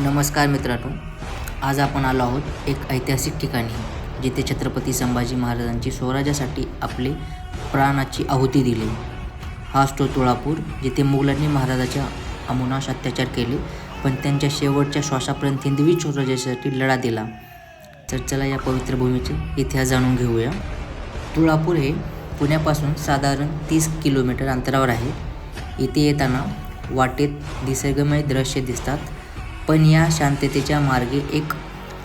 नमस्कार मित्रांनो आज आपण आलो आहोत एक ऐतिहासिक ठिकाणी जिथे छत्रपती संभाजी महाराजांची स्वराज्यासाठी आपले प्राणाची आहुती दिली. हा असतो तुळापूर जिथे मुघलांनी महाराजाच्या अमुनाश अत्याचार केले पण त्यांच्या शेवटच्या श्वासापर्यंत हिंदवी स्वराज्यासाठी लढा दिला. तर चला या पवित्र भूमीचे इतिहास जाणून घेऊया. तुळापूर हे पुण्यापासून साधारण तीस किलोमीटर अंतरावर आहे. इथे येताना वाटेत निसर्गमय दृश्य दिसतात. पण या शांततेच्या मार्गे एक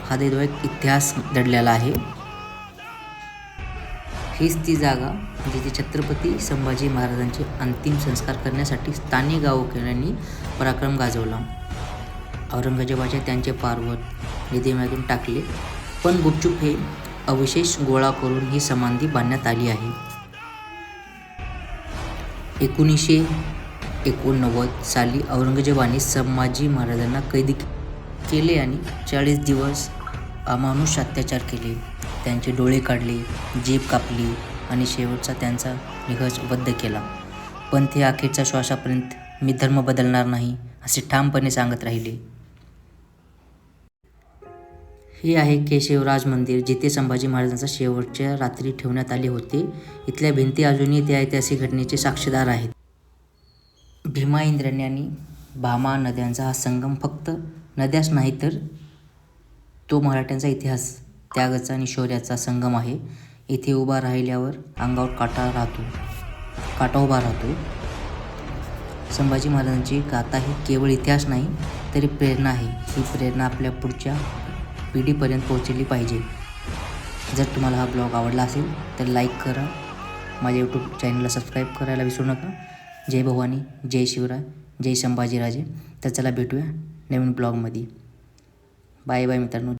हृदयद्वायक इतिहास दडलेला आहे. हीच ती जागा जिथे छत्रपती संभाजी महाराजांचे अंतिम संस्कार करण्यासाठी स्थानिक गावकऱ्यांनी पराक्रम गाजवला. औरंगजेबाचे त्यांचे पार्वत निधीमागून टाकले पण गुपचूप हे अवशेष गोळा करून ही समाधी बांधण्यात आली आहे. एकोणीसशे एकोणनव्वद साली औरंगजेबाने संभाजी महाराजांना कैदी केले आणि चाळीस दिवस अमानुष अत्याचार केले. त्यांचे डोळे काढले जीभ कापली आणि शेवटचा त्यांचा निघजबद्ध केला. पण ते अखेरच्या श्वासापर्यंत मी धर्म बदलणार नाही असे ठामपणे सांगत राहिले. हे आहे केशवराज मंदिर जिथे संभाजी महाराजांचा शेवटच्या रात्री ठेवण्यात आले होते. इथल्या भिंती अजूनही त्या ऐतिहासिक घटनेचे साक्षीदार आहेत. भीमा इंद्रायणी आणि भामा नद्यांचा हा संगम फक्त नद्याच नाही तर तो मराठ्यांचा इतिहास त्यागाचा आणि शौर्याचा संगम आहे. इथे उभा राहिल्यावर अंगावर काटा राहतो काटा उभा राहतो. संभाजी महाराजांची गाथा ही केवळ इतिहास नाही तरी प्रेरणा आहे. ही प्रेरणा आपल्या पुढच्या पिढीपर्यंत पोहोचली पाहिजे. जर तुम्हाला हा ब्लॉग आवडला असेल तर लाईक करा. माझ्या यूट्यूब चॅनलला सबस्क्राईब करायला विसरू नका. जय भवानी जय शिवराय जय संभाजीराजे. तर चला भेटूया नवीन ब्लॉगमध्ये. बाय बाय मित्रांनो.